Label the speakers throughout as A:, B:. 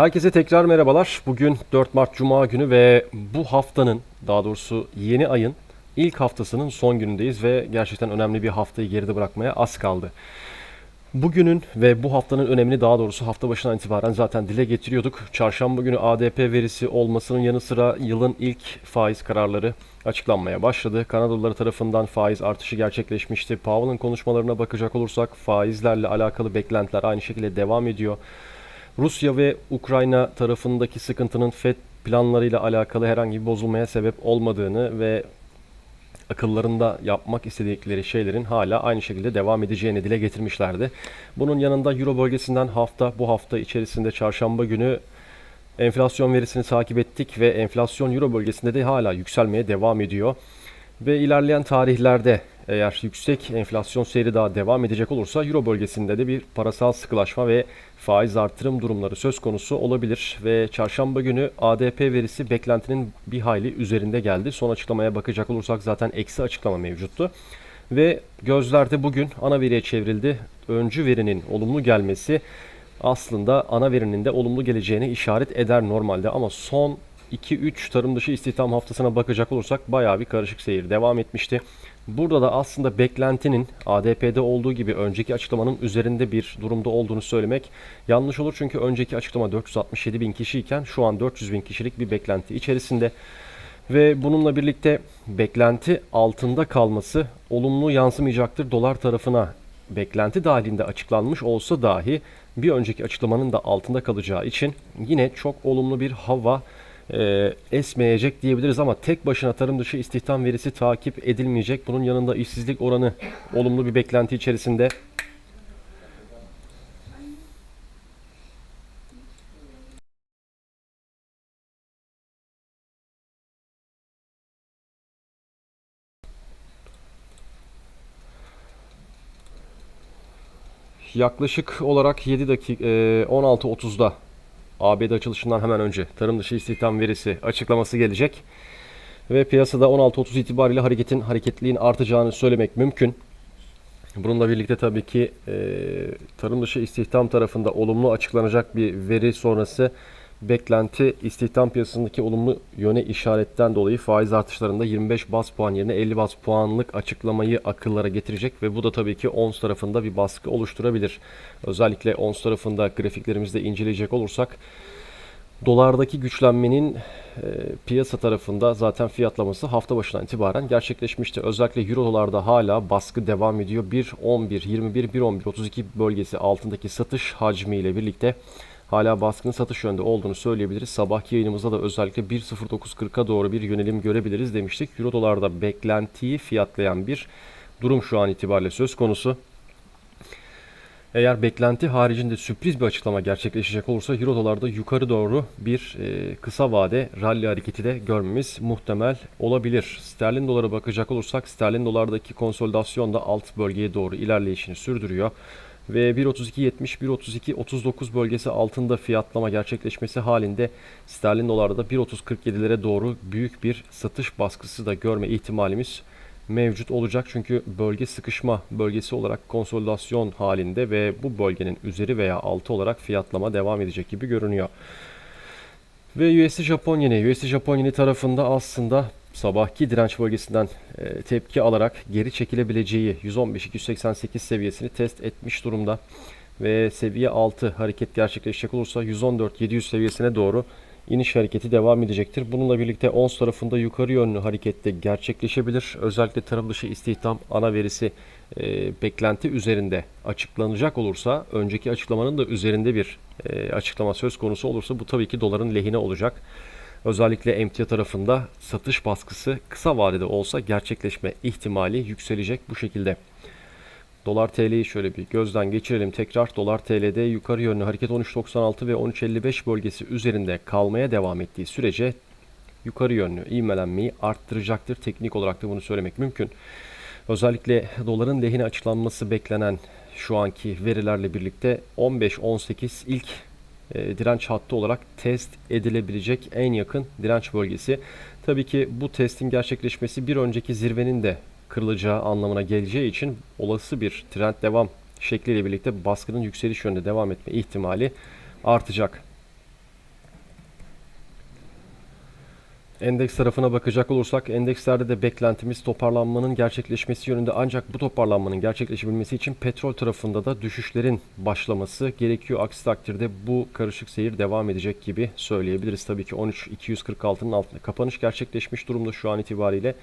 A: Herkese tekrar merhabalar. Bugün 4 Mart Cuma günü ve bu haftanın, daha doğrusu yeni ayın ilk haftasının son günündeyiz ve gerçekten önemli bir haftayı geride bırakmaya az kaldı. Bugünün ve bu haftanın önemini daha doğrusu hafta başından itibaren zaten dile getiriyorduk. Çarşamba günü ADP verisi olmasının yanı sıra yılın ilk faiz kararları açıklanmaya başladı. Kanadalılar tarafından faiz artışı gerçekleşmişti. Powell'ın konuşmalarına bakacak olursak faizlerle alakalı beklentiler aynı şekilde devam ediyor. Rusya ve Ukrayna tarafındaki sıkıntının FED planlarıyla alakalı herhangi bir bozulmaya sebep olmadığını ve akıllarında yapmak istedikleri şeylerin hala aynı şekilde devam edeceğini dile getirmişlerdi. Bunun yanında Euro bölgesinden hafta bu hafta içerisinde çarşamba günü enflasyon verisini takip ettik ve enflasyon Euro bölgesinde de hala yükselmeye devam ediyor. Ve ilerleyen tarihlerde eğer yüksek enflasyon seyri daha devam edecek olursa Euro bölgesinde de bir parasal sıkılaşma ve faiz artırım durumları söz konusu olabilir. Ve çarşamba günü ADP verisi beklentinin bir hayli üzerinde geldi. Son açıklamaya bakacak olursak zaten eksi açıklama mevcuttu. Ve gözlerde bugün ana veriye çevrildi. Öncü verinin olumlu gelmesi aslında ana verinin de olumlu geleceğine işaret eder normalde ama son 2-3 tarım dışı istihdam haftasına bakacak olursak bayağı bir karışık seyir devam etmişti. Burada da aslında beklentinin ADP'de olduğu gibi önceki açıklamanın üzerinde bir durumda olduğunu söylemek yanlış olur. Çünkü önceki açıklama 467 bin kişiyken şu an 400 bin kişilik bir beklenti içerisinde. Ve bununla birlikte beklenti altında kalması olumlu yansımayacaktır dolar tarafına. Beklenti dahilinde açıklanmış olsa dahi bir önceki açıklamanın da altında kalacağı için yine çok olumlu bir hava e, esmeyecek diyebiliriz ama tek başına tarım dışı istihdam verisi takip edilmeyecek. Bunun yanında işsizlik oranı olumlu bir beklenti içerisinde. Yaklaşık olarak 7 dakika e, 16.30'da ABD açılışından hemen önce tarım dışı istihdam verisi açıklaması gelecek. Ve piyasada 16.30 itibariyle hareketin hareketliğin artacağını söylemek mümkün. Bununla birlikte tabii ki e, tarım dışı istihdam tarafında olumlu açıklanacak bir veri sonrası beklenti istihdam piyasasındaki olumlu yöne işaretten dolayı faiz artışlarında 25 bas puan yerine 50 bas puanlık açıklamayı akıllara getirecek ve bu da tabii ki ons tarafında bir baskı oluşturabilir. Özellikle ons tarafında grafiklerimizde inceleyecek olursak dolardaki güçlenmenin e, piyasa tarafında zaten fiyatlaması hafta başından itibaren gerçekleşmişti. Özellikle euro dolarda hala baskı devam ediyor. 1.11, 21, 1.11, 32 bölgesi altındaki satış hacmiyle birlikte hala baskın satış yönde olduğunu söyleyebiliriz. Sabahki yayınımızda da özellikle 1.0940'a doğru bir yönelim görebiliriz demiştik. Euro dolarda beklentiyi fiyatlayan bir durum şu an itibariyle söz konusu. Eğer beklenti haricinde sürpriz bir açıklama gerçekleşecek olursa Euro dolarda yukarı doğru bir e, kısa vade rally hareketi de görmemiz muhtemel olabilir. Sterlin dolara bakacak olursak sterlin dolardaki konsolidasyon da alt bölgeye doğru ilerleyişini sürdürüyor ve 1.32.70 1.32.39 bölgesi altında fiyatlama gerçekleşmesi halinde sterlin dolarda 1.30.47'lere doğru büyük bir satış baskısı da görme ihtimalimiz mevcut olacak. Çünkü bölge sıkışma bölgesi olarak konsolidasyon halinde ve bu bölgenin üzeri veya altı olarak fiyatlama devam edecek gibi görünüyor. Ve USD Japon yeni, USD Japon yeni tarafında aslında sabahki direnç bölgesinden e, tepki alarak geri çekilebileceği 115-288 seviyesini test etmiş durumda. Ve seviye 6 hareket gerçekleşecek olursa 114-700 seviyesine doğru iniş hareketi devam edecektir. Bununla birlikte ons tarafında yukarı yönlü harekette gerçekleşebilir. Özellikle tarım dışı istihdam ana verisi e, beklenti üzerinde açıklanacak olursa önceki açıklamanın da üzerinde bir e, açıklama söz konusu olursa bu tabii ki doların lehine olacak. Özellikle emtia tarafında satış baskısı kısa vadede olsa gerçekleşme ihtimali yükselecek bu şekilde. Dolar TL'yi şöyle bir gözden geçirelim tekrar. Dolar TL'de yukarı yönlü hareket 13.96 ve 13.55 bölgesi üzerinde kalmaya devam ettiği sürece yukarı yönlü ivmelenmeyi arttıracaktır. Teknik olarak da bunu söylemek mümkün. Özellikle doların lehine açıklanması beklenen şu anki verilerle birlikte 15-18 ilk e, direnç hattı olarak test edilebilecek en yakın direnç bölgesi. Tabii ki bu testin gerçekleşmesi bir önceki zirvenin de kırılacağı anlamına geleceği için olası bir trend devam şekliyle birlikte baskının yükseliş yönünde devam etme ihtimali artacak. Endeks tarafına bakacak olursak endekslerde de beklentimiz toparlanmanın gerçekleşmesi yönünde ancak bu toparlanmanın gerçekleşebilmesi için petrol tarafında da düşüşlerin başlaması gerekiyor. Aksi takdirde bu karışık seyir devam edecek gibi söyleyebiliriz. Tabii ki 13.246'nın altında kapanış gerçekleşmiş durumda şu an itibariyle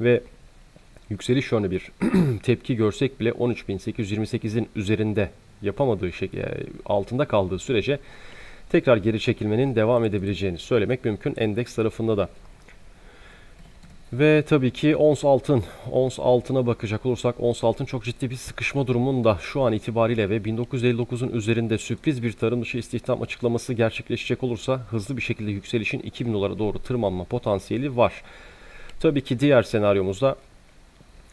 A: ve yükseliş yönlü bir tepki görsek bile 13.828'in üzerinde yapamadığı şey altında kaldığı sürece tekrar geri çekilmenin devam edebileceğini söylemek mümkün endeks tarafında da. Ve tabii ki ons altın. Ons altına bakacak olursak ons altın çok ciddi bir sıkışma durumunda şu an itibariyle ve 1959'un üzerinde sürpriz bir tarım dışı istihdam açıklaması gerçekleşecek olursa hızlı bir şekilde yükselişin 2000 dolara doğru tırmanma potansiyeli var. Tabii ki diğer senaryomuzda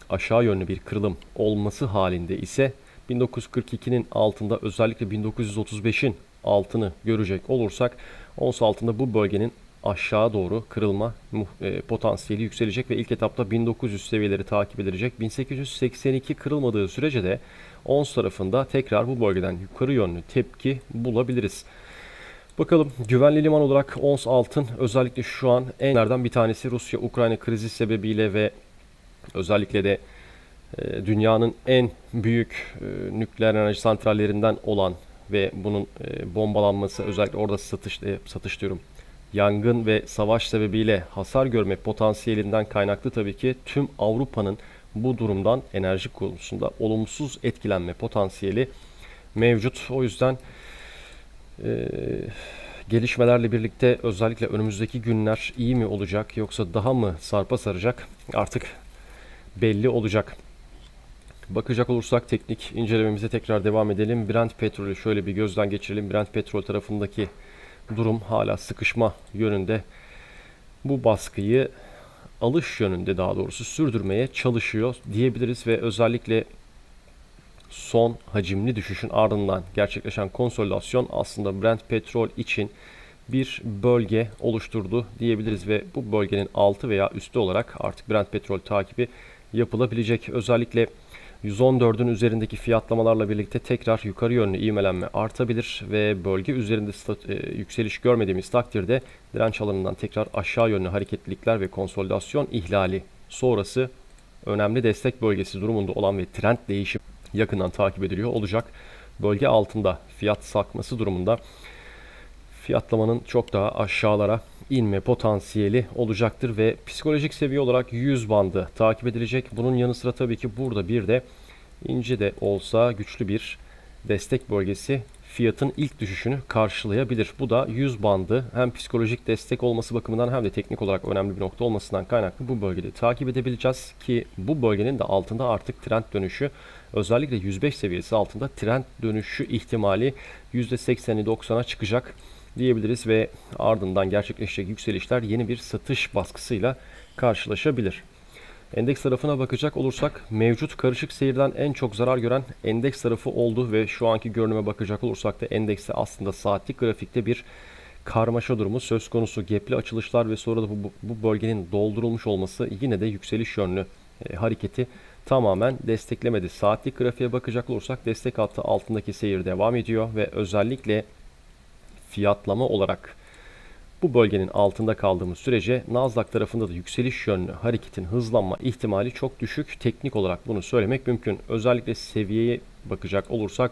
A: aşağı yönlü bir kırılım olması halinde ise 1942'nin altında özellikle 1935'in altını görecek olursak ons altında bu bölgenin aşağı doğru kırılma e, potansiyeli yükselecek ve ilk etapta 1900 seviyeleri takip edilecek. 1882 kırılmadığı sürece de ons tarafında tekrar bu bölgeden yukarı yönlü tepki bulabiliriz. Bakalım güvenli liman olarak ons altın özellikle şu an enlerden bir tanesi Rusya-Ukrayna krizi sebebiyle ve özellikle de e, dünyanın en büyük e, nükleer enerji santrallerinden olan ve bunun e, bombalanması özellikle orada satış e, satış diyorum yangın ve savaş sebebiyle hasar görme potansiyelinden kaynaklı tabii ki tüm Avrupa'nın bu durumdan enerji konusunda olumsuz etkilenme potansiyeli mevcut. O yüzden e, gelişmelerle birlikte özellikle önümüzdeki günler iyi mi olacak yoksa daha mı sarpa saracak artık belli olacak. Bakacak olursak teknik incelememize tekrar devam edelim. Brent petrolü şöyle bir gözden geçirelim. Brent petrol tarafındaki durum hala sıkışma yönünde. Bu baskıyı alış yönünde daha doğrusu sürdürmeye çalışıyor diyebiliriz ve özellikle son hacimli düşüşün ardından gerçekleşen konsolidasyon aslında Brent petrol için bir bölge oluşturdu diyebiliriz ve bu bölgenin altı veya üstü olarak artık Brent petrol takibi yapılabilecek. Özellikle 114'ün üzerindeki fiyatlamalarla birlikte tekrar yukarı yönlü ivmelenme artabilir ve bölge üzerinde e, yükseliş görmediğimiz takdirde direnç alanından tekrar aşağı yönlü hareketlilikler ve konsolidasyon ihlali sonrası önemli destek bölgesi durumunda olan ve trend değişim yakından takip ediliyor olacak. Bölge altında fiyat sakması durumunda fiyatlamanın çok daha aşağılara inme potansiyeli olacaktır ve psikolojik seviye olarak 100 bandı takip edilecek. Bunun yanı sıra tabii ki burada bir de ince de olsa güçlü bir destek bölgesi fiyatın ilk düşüşünü karşılayabilir. Bu da 100 bandı hem psikolojik destek olması bakımından hem de teknik olarak önemli bir nokta olmasından kaynaklı bu bölgede takip edebileceğiz ki bu bölgenin de altında artık trend dönüşü özellikle 105 seviyesi altında trend dönüşü ihtimali %80'i 90'a çıkacak diyebiliriz ve ardından gerçekleşecek yükselişler yeni bir satış baskısıyla karşılaşabilir. Endeks tarafına bakacak olursak mevcut karışık seyirden en çok zarar gören endeks tarafı oldu ve şu anki görünüme bakacak olursak da endekste aslında saatlik grafikte bir karmaşa durumu söz konusu. Gepli açılışlar ve sonra da bu, bu bölgenin doldurulmuş olması yine de yükseliş yönlü e, hareketi tamamen desteklemedi. Saatlik grafiğe bakacak olursak destek hattı altındaki seyir devam ediyor ve özellikle fiyatlama olarak bu bölgenin altında kaldığımız sürece Nasdaq tarafında da yükseliş yönlü hareketin hızlanma ihtimali çok düşük. Teknik olarak bunu söylemek mümkün. Özellikle seviyeye bakacak olursak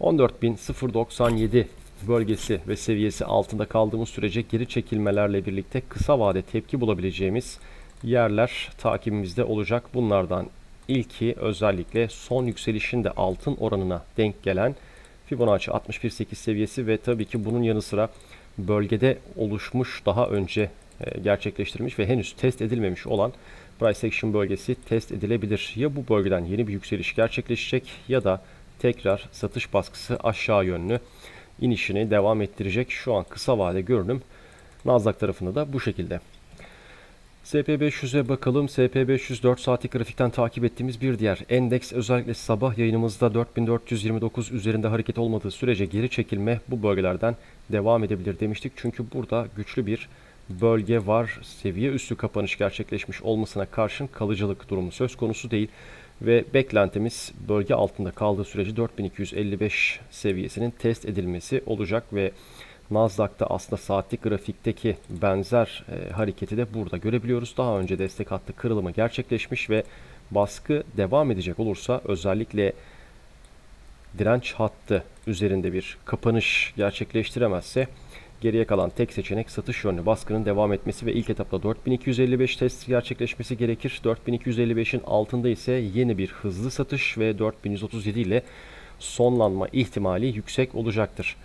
A: 14.097 bölgesi ve seviyesi altında kaldığımız sürece geri çekilmelerle birlikte kısa vade tepki bulabileceğimiz yerler takibimizde olacak. Bunlardan ilki özellikle son yükselişin de altın oranına denk gelen Fibonacci 61.8 seviyesi ve tabii ki bunun yanı sıra bölgede oluşmuş daha önce e, gerçekleştirilmiş ve henüz test edilmemiş olan price action bölgesi test edilebilir. Ya bu bölgeden yeni bir yükseliş gerçekleşecek ya da tekrar satış baskısı aşağı yönlü inişini devam ettirecek. Şu an kısa vade görünüm Nasdaq tarafında da bu şekilde. SP500'e bakalım. SP500 4 saatlik grafikten takip ettiğimiz bir diğer endeks özellikle sabah yayınımızda 4429 üzerinde hareket olmadığı sürece geri çekilme bu bölgelerden devam edebilir demiştik. Çünkü burada güçlü bir bölge var. Seviye üstü kapanış gerçekleşmiş olmasına karşın kalıcılık durumu söz konusu değil. Ve beklentimiz bölge altında kaldığı sürece 4255 seviyesinin test edilmesi olacak ve Nasdaq'ta aslında saatlik grafikteki benzer e, hareketi de burada görebiliyoruz. Daha önce destek hattı kırılımı gerçekleşmiş ve baskı devam edecek olursa özellikle direnç hattı üzerinde bir kapanış gerçekleştiremezse geriye kalan tek seçenek satış yönlü baskının devam etmesi ve ilk etapta 4255 test gerçekleşmesi gerekir. 4255'in altında ise yeni bir hızlı satış ve 4137 ile sonlanma ihtimali yüksek olacaktır.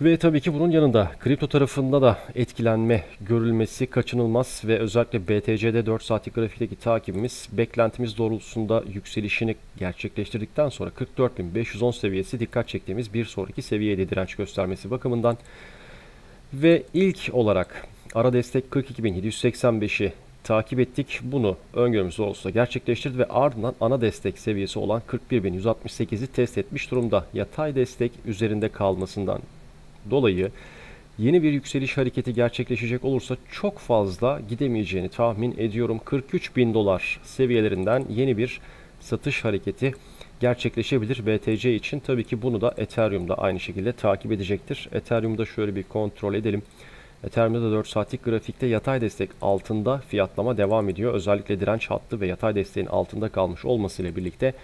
A: Ve tabii ki bunun yanında kripto tarafında da etkilenme görülmesi kaçınılmaz ve özellikle BTC'de 4 saatlik grafikteki takibimiz beklentimiz doğrultusunda yükselişini gerçekleştirdikten sonra 44.510 seviyesi dikkat çektiğimiz bir sonraki seviyede direnç göstermesi bakımından ve ilk olarak ara destek 42.785'i takip ettik. Bunu öngörümüz olsa gerçekleştirdi ve ardından ana destek seviyesi olan 41.168'i test etmiş durumda. Yatay destek üzerinde kalmasından dolayı yeni bir yükseliş hareketi gerçekleşecek olursa çok fazla gidemeyeceğini tahmin ediyorum. 43 bin dolar seviyelerinden yeni bir satış hareketi gerçekleşebilir BTC için. Tabii ki bunu da Ethereum'da aynı şekilde takip edecektir. Ethereum'da şöyle bir kontrol edelim. Ethereum'da da 4 saatlik grafikte yatay destek altında fiyatlama devam ediyor. Özellikle direnç hattı ve yatay desteğin altında kalmış olmasıyla birlikte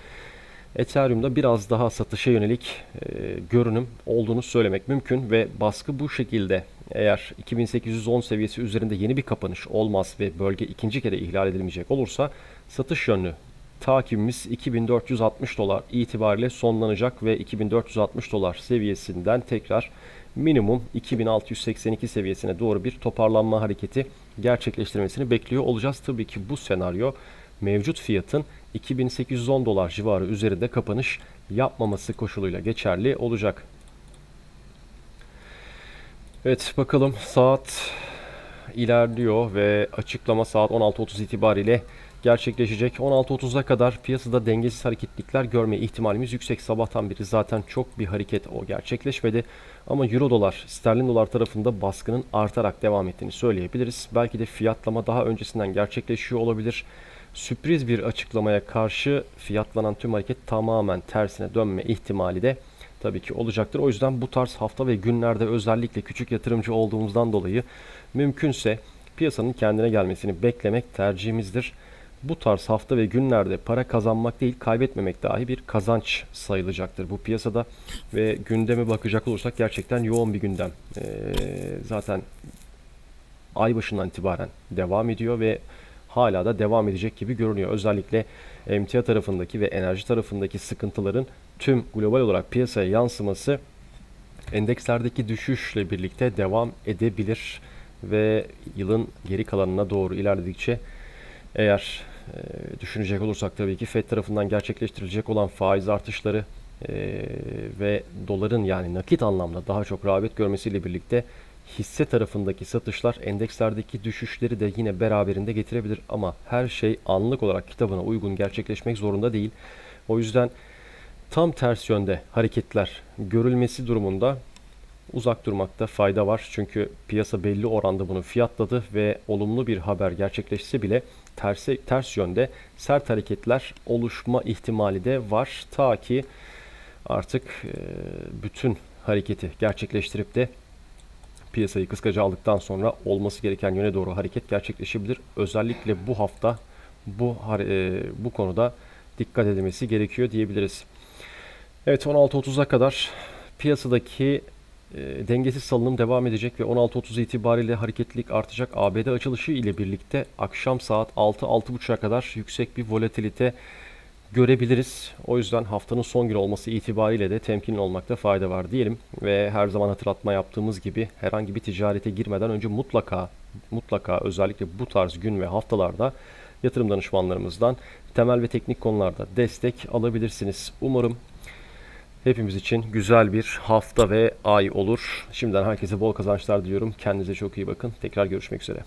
A: Ethereum'da biraz daha satışa yönelik e, görünüm olduğunu söylemek mümkün ve baskı bu şekilde eğer 2810 seviyesi üzerinde yeni bir kapanış olmaz ve bölge ikinci kere ihlal edilmeyecek olursa satış yönlü takibimiz 2460 dolar itibariyle sonlanacak ve 2460 dolar seviyesinden tekrar minimum 2682 seviyesine doğru bir toparlanma hareketi gerçekleştirmesini bekliyor olacağız. Tabii ki bu senaryo mevcut fiyatın 2810 dolar civarı üzerinde kapanış yapmaması koşuluyla geçerli olacak. Evet bakalım saat ilerliyor ve açıklama saat 16.30 itibariyle gerçekleşecek. 16.30'a kadar piyasada dengesiz hareketlikler görme ihtimalimiz yüksek. Sabahtan beri zaten çok bir hareket o gerçekleşmedi. Ama euro dolar, sterlin dolar tarafında baskının artarak devam ettiğini söyleyebiliriz. Belki de fiyatlama daha öncesinden gerçekleşiyor olabilir. Sürpriz bir açıklamaya karşı fiyatlanan tüm hareket tamamen tersine dönme ihtimali de tabii ki olacaktır. O yüzden bu tarz hafta ve günlerde özellikle küçük yatırımcı olduğumuzdan dolayı mümkünse piyasanın kendine gelmesini beklemek tercihimizdir. Bu tarz hafta ve günlerde para kazanmak değil kaybetmemek dahi bir kazanç sayılacaktır bu piyasada. Ve gündeme bakacak olursak gerçekten yoğun bir gündem. Ee, zaten ay başından itibaren devam ediyor ve hala da devam edecek gibi görünüyor. Özellikle emtia tarafındaki ve enerji tarafındaki sıkıntıların tüm global olarak piyasaya yansıması endekslerdeki düşüşle birlikte devam edebilir ve yılın geri kalanına doğru ilerledikçe eğer e, düşünecek olursak tabii ki FED tarafından gerçekleştirilecek olan faiz artışları e, ve doların yani nakit anlamda daha çok rağbet görmesiyle birlikte hisse tarafındaki satışlar endekslerdeki düşüşleri de yine beraberinde getirebilir ama her şey anlık olarak kitabına uygun gerçekleşmek zorunda değil. O yüzden tam ters yönde hareketler görülmesi durumunda uzak durmakta fayda var. Çünkü piyasa belli oranda bunu fiyatladı ve olumlu bir haber gerçekleşse bile terse, ters yönde sert hareketler oluşma ihtimali de var. Ta ki artık bütün hareketi gerçekleştirip de piyasayı kıskaca aldıktan sonra olması gereken yöne doğru hareket gerçekleşebilir. Özellikle bu hafta bu e, bu konuda dikkat edilmesi gerekiyor diyebiliriz. Evet 16.30'a kadar piyasadaki e, dengesiz salınım devam edecek ve 16.30 itibariyle hareketlilik artacak. ABD açılışı ile birlikte akşam saat 6-6.30'a kadar yüksek bir volatilite görebiliriz. O yüzden haftanın son günü olması itibariyle de temkinli olmakta fayda var diyelim. Ve her zaman hatırlatma yaptığımız gibi herhangi bir ticarete girmeden önce mutlaka mutlaka özellikle bu tarz gün ve haftalarda yatırım danışmanlarımızdan temel ve teknik konularda destek alabilirsiniz. Umarım hepimiz için güzel bir hafta ve ay olur. Şimdiden herkese bol kazançlar diliyorum. Kendinize çok iyi bakın. Tekrar görüşmek üzere.